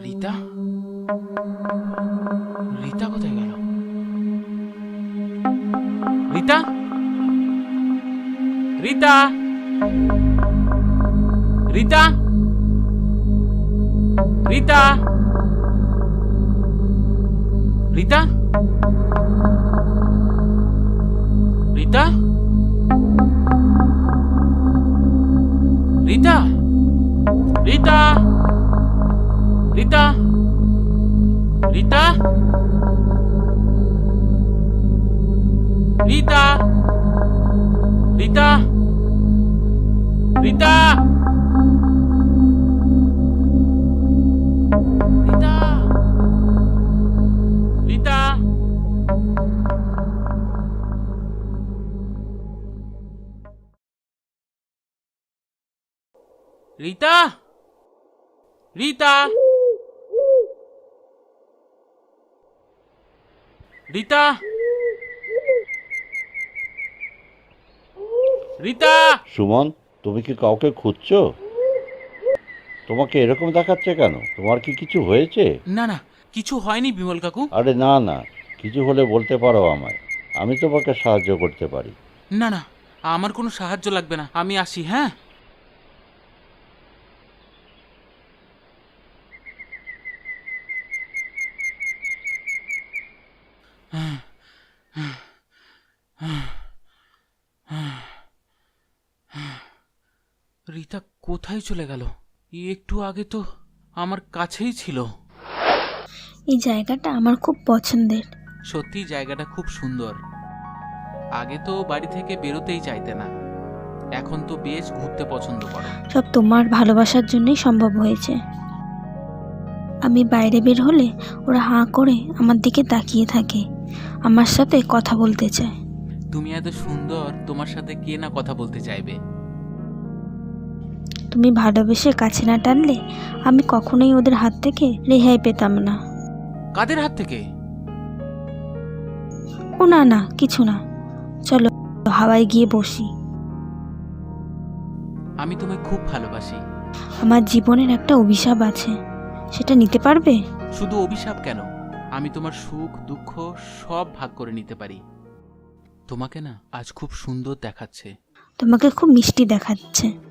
Rita. Rita Rita Rita Rita Rita Rita Rita Rita Rita Rita Rita! Rita! Rita! Rita! Rita! Rita! Rita! Rita! Suman তুমি কি কাউকে খুঁজছো? তোমাকে এরকম দেখাচ্ছে কেন? তোমার কি কিছু হয়েছে? না না কিছু হয়নি বিমল কাকু। আরে না না কিছু হলে বলতে পারো আমায়। আমি তোমাকে সাহায্য করতে পারি। না না আমার কোনো সাহায্য লাগবে না। আমি আসি হ্যাঁ? হ্যাঁ। রীতা কোথায় চলে গেল? একটু আগে তো আমার কাছেই ছিল। এই জায়গাটা আমার খুব পছন্দের। সত্যি জায়গাটা খুব সুন্দর। আগে তো বাড়ি থেকে বেরোতেই চাইতে না। এখন তো বেশ ঘুরতে পছন্দ করো। সব তোমার ভালোবাসার জন্যই সম্ভব হয়েছে। আমি বাইরে বের হলে ওরা হাঁ করে আমার দিকে তাকিয়ে থাকে। আমার সাথে কথা বলতে চায়। তুমি এত সুন্দর তোমার সাথে কে না কথা বলতে চাইবে? তুমি ভালোবেসে কাছে না টানলে আমি কখনোই ওদের হাত থেকে রেহাই পেতাম না। কাদের হাত থেকে? ও না না কিছু না। চলো হাওয়ায় গিয়ে বসি। আমি তোমায় খুব ভালোবাসি। আমার জীবনের একটা অভিশাপ আছে। সেটা নিতে পারবে? শুধু অভিশাপ কেন? আমি তোমার সুখ দুঃখ সব ভাগ করে নিতে পারি। তোমাকে না আজ খুব সুন্দর দেখাচ্ছে। তোমাকে খুব মিষ্টি দেখাচ্ছে।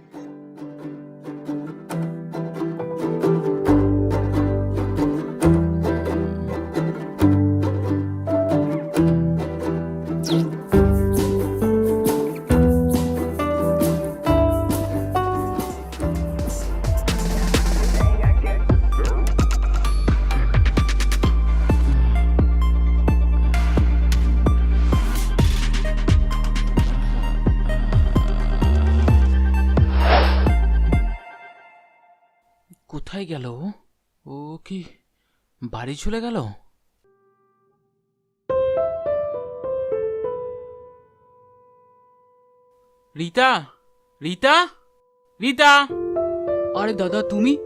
কোথায় গেল? ও? ও কি বাড়ি চলে গেল? রীতা রীতা রীতা। আরে দাদা তুমি?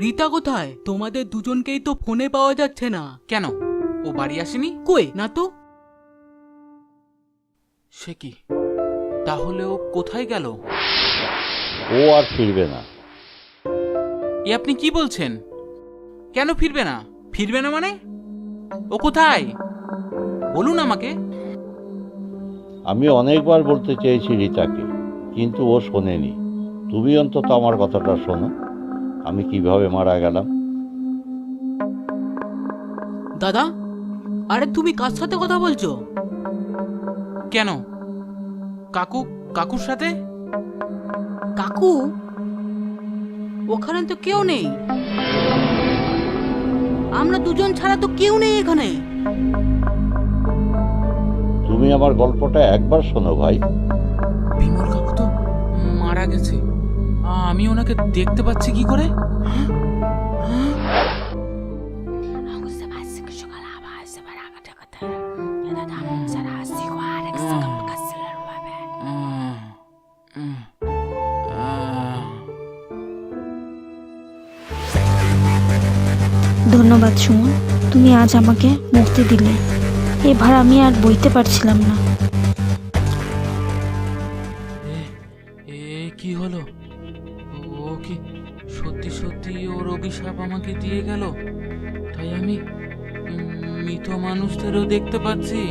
রীতা কোথায়? তোমাদের দুজনকেই তো ফোনে পাওয়া যাচ্ছে না। কেন? ও বাড়ি আসেনি? কই? না তো। সে কি? তাহলে ও কোথায় গেল? ও আর ফিরবে না। এ আপনি কি বলছেন? কেন ফিরবে না? ফিরবে না মানে? ও কোথায়? বলুন আমাকে। আমি অনেকবার বলতে চেয়েছি রীতাকে কিন্তু ও শোনেনি। তুমি অন্তত আমার কথাটা শোনো। আমি কীভাবে মারা গেলাম? দাদা আরে তুমি কার সাথে কথা বলছো? কেন? কাকু কাকুর সাথে? কাকু? ওখানে তো কেউ নেই। আমরা দুজন ছাড়া তো কেউ নেই এখানে। তুমি আমার গল্পটা একবার শোনো ভাই। বিমল কাকু তো মারা গেছে। আমি ওনাকে দেখতে পাচ্ছি কি করে? ধন্যবাদ সুমন তুমি আজ আমাকে মুক্তি দিলে এবার আমি আর বইতে পারছিলাম না কি হলো ও কি সত্যি সত্যি ওর অভিশাপ আমাকে দিয়ে গেল তাই আমি মৃত মানুষদেরও দেখতে পাচ্ছি